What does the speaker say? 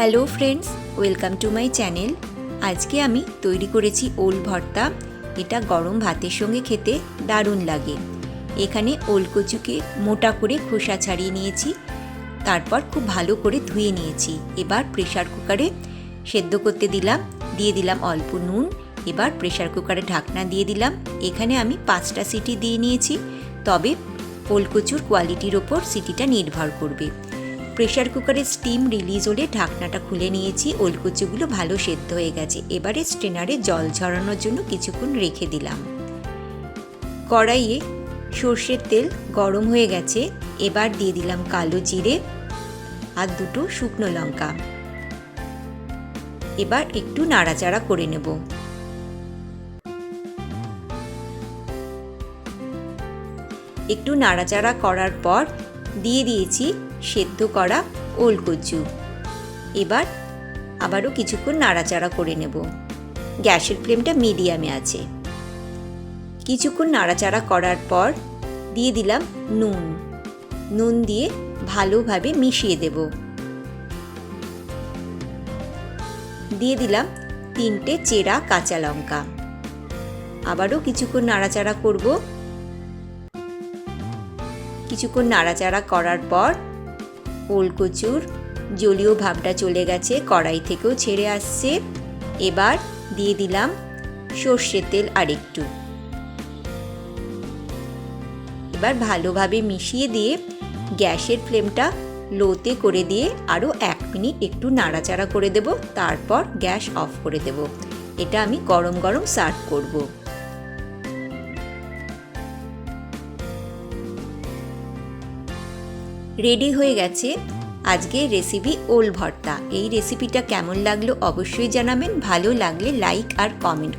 Hello friends, welcome to my channel. আজকে আমি তৈরি করেছি ওল ভর্তা। এটা গরম ভাতের সঙ্গে খেতে দারুণ লাগে। এখানে ওল কচুকে মোটা করে খোসা ছাড়িয়ে নিয়েছি। তারপর খুব ভালো করে ধুয়ে নিয়েছি। এবার প্রেশার কুকারে সেদ্ধ করতে দিলাম। দিয়ে দিলাম অল্প নুন। এবার প্রেশার কুকারে ঢাকনা দিয়ে দিলাম। এখানে আমি পাঁচটা সিটি দিয়ে নিয়েছি। তবে ওলকচুর কোয়ালিটির ওপর সিটিটা নির্ভর করবে। প্রেশার কুকারের স্টিম রিলিজ হলে ঢাকনাটা খুলে নিয়েছি। ওলকুচিগুলো ভালো সেদ্ধ হয়ে গেছে। এবারে স্ট্রেনারে জল ঝরানোর জন্য কিছুক্ষণ রেখে দিলাম। কড়াইয়ে সর্ষের তেল গরম হয়ে গেছে। এবার দিয়ে দিলাম কালো জিরে আর দুটো শুকনো লঙ্কা। এবার একটু নাড়াচাড়া করে নেব। একটু নাড়াচাড়া করার পর দিয়ে দিয়েছি সেদ্ধ করা ওল কচু এবার আবারও কিছুক্ষণ নাড়াচাড়া করে নেব। গ্যাসের ফ্লেমটা মিডিয়ামে আছে। কিছুক্ষণ নাড়াচাড়া করার পর দিয়ে দিলাম নুন। নুন দিয়ে ভালোভাবে মিশিয়ে দেব। দিয়ে দিলাম তিনটে চেরা কাঁচা লঙ্কা। আবারও কিছুক্ষণ নাড়াচাড়া করব। কিছুক্ষণ নাড়াচাড়া করার পর ওলকচুর জলীয় ভাবটা চলে গেছে, কড়াই থেকেও ছেড়ে আসছে। এবার দিয়ে দিলাম সর্ষের তেল আরেকটু। এবার ভালোভাবে মিশিয়ে দিয়ে গ্যাসের ফ্লেমটা লোতে করে দিয়ে আরও এক মিনিট একটু নাড়াচাড়া করে দেব, তারপর গ্যাস অফ করে দেব। এটা আমি গরম গরম সার্ভ করব। রেডি হয়ে গেছে আজকে রেসিপি ওল ভর্তা। এই রেসিপিটা কেমন লাগল অবশ্যই জানাবেন। ভালো লাগলে লাইক আর কমেন্ট